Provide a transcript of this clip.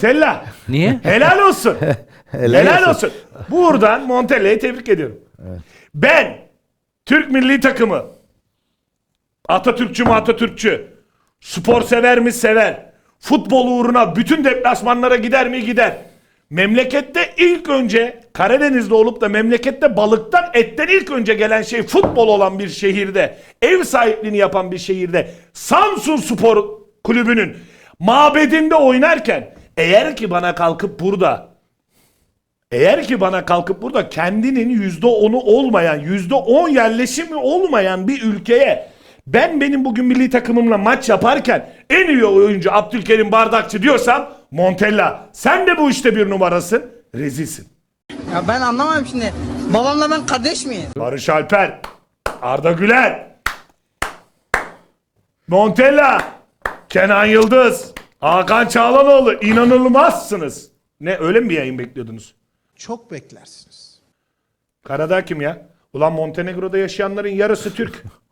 Tella. Niye? Helal olsun. Helal, olsun. Buradan Montella'yı tebrik ediyorum. Ben Türk milli takımı Atatürkçü mü Atatürkçü spor sever mi sever futbol uğruna bütün deplasmanlara gider mi gider memlekette ilk önce Karadeniz'de olup da memlekette balıktan etten ilk önce gelen şey futbol olan bir şehirde ev sahipliğini yapan bir şehirde Samsun Spor Kulübü'nün mabedinde oynarken eğer ki bana kalkıp burada eğer ki bana kalkıp burada kendinin yüzde onu olmayan, yüzde on yerleşimi olmayan bir ülkeye ben benim bugün milli takımımla maç yaparken en iyi oyuncu Abdülkerim Bardakçı diyorsam Montella sen de bu işte bir numarasın. Rezilsin. Ya ben anlamam şimdi. Babamla ben kardeş miyiz? Barış Alper, Arda Güler, Montella, Kenan Yıldız, Hakan Çağlanoğlu inanılmazsınız. Ne öyle mi bir yayın bekliyordunuz? Çok beklersiniz. Karadağ kim ya? Ulan Montenegro'da yaşayanların yarısı Türk.